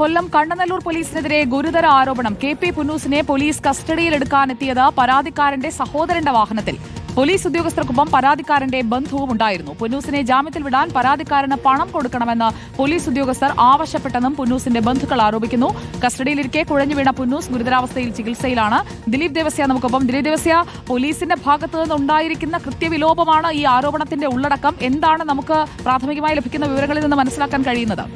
കൊല്ലം കണ്ണനല്ലൂർ പോലീസിനെതിരെ ഗുരുതര ആരോപണം. കെ പി പുന്നൂസിനെ പോലീസ് കസ്റ്റഡിയിലെടുക്കാനെത്തിയത് പരാതിക്കാരന്റെ സഹോദരന്റെ വാഹനത്തിൽ. പോലീസ് ഉദ്യോഗസ്ഥർക്കൊപ്പം പരാതിക്കാരന്റെ ബന്ധുവും ഉണ്ടായിരുന്നു. പുന്നൂസിനെ ജാമ്യത്തിൽ വിടാൻ പരാതിക്കാരന് പണം കൊടുക്കണമെന്ന് പോലീസ് ഉദ്യോഗസ്ഥർ ആവശ്യപ്പെട്ടെന്നും പുന്നൂസിന്റെ ബന്ധുക്കൾ ആരോപിക്കുന്നു. കസ്റ്റഡിയിലിരിക്കെ കുഴഞ്ഞു വീണ പുന്നൂസ് ഗുരുതരാവസ്ഥയിൽ ചികിത്സയിലാണ്. ദിലീപ് ദേവസ്യ നമുക്കൊപ്പം. ദിലീപ് ദേവസ്യ പോലീസിന്റെ ഭാഗത്തു നിന്നുണ്ടായിരിക്കുന്ന കൃത്യവിലോപമാണ് ഈ ആരോപണത്തിന്റെ ഉള്ളടക്കം. എന്താണ് നമുക്ക് പ്രാഥമികമായി ലഭിക്കുന്ന വിവരങ്ങളിൽ നിന്ന് മനസ്സിലാക്കാൻ കഴിയുന്നത്?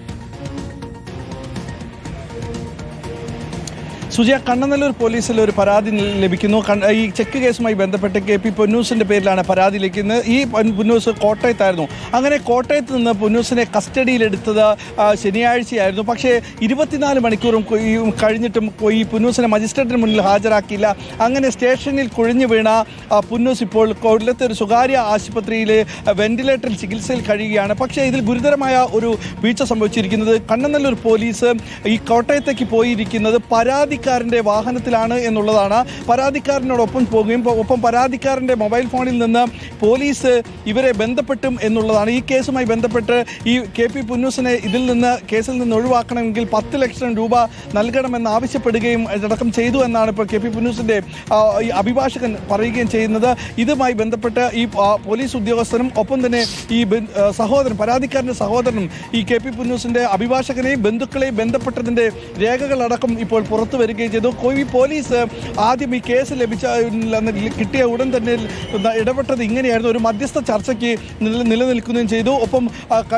സുജയ കണ്ണനല്ലൂർ പോലീസിൽ ഒരു പരാതി ലഭിക്കുന്നു. ഈ ചെക്ക് കേസുമായി ബന്ധപ്പെട്ട് കെ പി പൊന്നൂസിന്റെ പേരിലാണ് പരാതി ലഭിക്കുന്നത്. ഈ പൊന്നൂസ് കോട്ടയത്തായിരുന്നു. അങ്ങനെ കോട്ടയത്ത് നിന്ന് പൊന്നൂസിനെ കസ്റ്റഡിയിലെടുത്തത് ശനിയാഴ്ചയായിരുന്നു. പക്ഷേ ഇരുപത്തിനാല് മണിക്കൂറും കഴിഞ്ഞിട്ടും ഈ പൊന്നൂസിനെ മജിസ്ട്രേറ്റിന് മുന്നിൽ ഹാജരാക്കിയില്ല. അങ്ങനെ സ്റ്റേഷനിൽ കുഴിഞ്ഞു വീണ പുന്നൂസ് ഇപ്പോൾ കൊല്ലത്തെ ഒരു സ്വകാര്യ ആശുപത്രിയിൽ വെന്റിലേറ്ററിൽ ചികിത്സയിൽ കഴിയുകയാണ്. പക്ഷേ ഇതിൽ ഗുരുതരമായ ഒരു വീഴ്ച സംഭവിച്ചിരിക്കുന്നത്. കണ്ണനല്ലൂർ പോലീസ് ഈ കോട്ടയത്തേക്ക് പോയിരിക്കുന്നത് പരാതിക്കാരന്റെ വാഹനത്തിലാണ് എന്നുള്ളതാണ്. പരാതിക്കാരനോടൊപ്പം പോകുകയും ഒപ്പം പരാതിക്കാരന്റെ മൊബൈൽ ഫോണിൽ നിന്ന് പോലീസ് ഇവരെ ബന്ധപ്പെട്ടും എന്നുള്ളതാണ്. ഈ കേസുമായി ബന്ധപ്പെട്ട് ഈ കെ പി പുന്നൂസിനെ ഇതിൽ നിന്ന് കേസിൽ നിന്ന് ഒഴിവാക്കണമെങ്കിൽ പത്ത് ലക്ഷം രൂപ നൽകണമെന്ന് ആവശ്യപ്പെടുകയും അടക്കം ചെയ്തു എന്നാണ് ഇപ്പോൾ കെ പി പുന്നൂസിന്റെ അഭിഭാഷകൻ പറയുകയും ചെയ്യുന്നത്. ഇതുമായി ബന്ധപ്പെട്ട് ഈ പോലീസ് ഉദ്യോഗസ്ഥനും ഒപ്പം തന്നെ ഈ സഹോദരൻ പരാതിക്കാരന്റെ സഹോദരനും ഈ കെ പി പുന്നൂസിന്റെ അഭിഭാഷകനെയും ബന്ധുക്കളെയും ബന്ധപ്പെട്ടതിന്റെ രേഖകളടക്കം ഇപ്പോൾ പുറത്തു വരികയും ചെയ്തു. ഈ പോലീസ് ആദ്യം ഈ കേസ് ലഭിച്ച കിട്ടിയ ഉടൻ തന്നെ ഇടപെട്ടത് ഇങ്ങനെയായിരുന്നു. ഒരു മധ്യസ്ഥ ചർച്ചയ്ക്ക് നില- നിലനിൽക്കുകയും ചെയ്തു. ഒപ്പം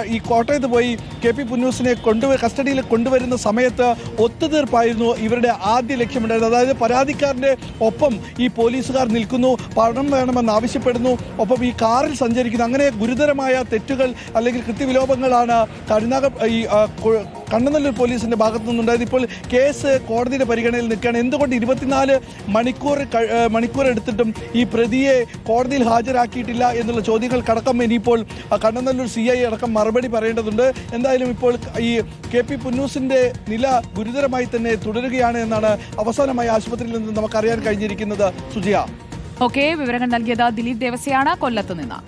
ഈ കോട്ടയത്ത് പോയി കെ പി പുന്നൂസിനെ കൊണ്ടു കസ്റ്റഡിയിൽ കൊണ്ടുവരുന്ന സമയത്ത് ഒത്തുതീർപ്പായിരുന്നു ഇവരുടെ ആദ്യ ലക്ഷ്യമുണ്ടായിരുന്നത്. അതായത് പരാതിക്കാരന്റെ ഒപ്പം ഈ പോലീസുകാർ നിൽക്കുന്നു പണം വേണമെന്ന് ആവശ്യപ്പെടുന്നു. ഒപ്പം ഈ കാറിൽ സഞ്ചരിക്കുന്നു. അങ്ങനെ ഗുരുതരമായ തെറ്റുകൾ അല്ലെങ്കിൽ കൃത്യവിലോപങ്ങളാണ് കരുനാഗ ഈ കണ്ണനല്ലൂർ പോലീസിന്റെ ഭാഗത്തു നിന്നുണ്ടായത് ഇപ്പോൾ കേസ് കോടതിയുടെ പരിഗണനയിൽ നിൽക്കുകയാണ്. എന്തുകൊണ്ട് ഇരുപത്തിനാല് മണിക്കൂർ മണിക്കൂർ എടുത്തിട്ടും ഈ പ്രതിയെ കോടതിയിൽ ഹാജരാക്കിയിട്ടില്ല എന്നുള്ള ചോദ്യങ്ങൾ ചോദ്യങ്ങൾക്കടക്കം ഇനിയിപ്പോൾ കണ്ണനല്ലൂർ സി ഐ അടക്കം മറുപടി പറയേണ്ടതുണ്ട്. എന്തായാലും ഇപ്പോൾ ഈ കെ പി പുന്നൂസിന്റെ നില ഗുരുതരമായി തന്നെ തുടരുകയാണ് എന്നാണ് അവസാനമായി ആശുപത്രിയിൽ നിന്ന് നമുക്കറിയാൻ കഴിഞ്ഞിരിക്കുന്നത്. സുജിയ. ഓക്കെ വിവരങ്ങൾ നൽകിയത് ദിലീപ് ദേവസ്യാണ്. കൊല്ലത്ത് നിന്ന്.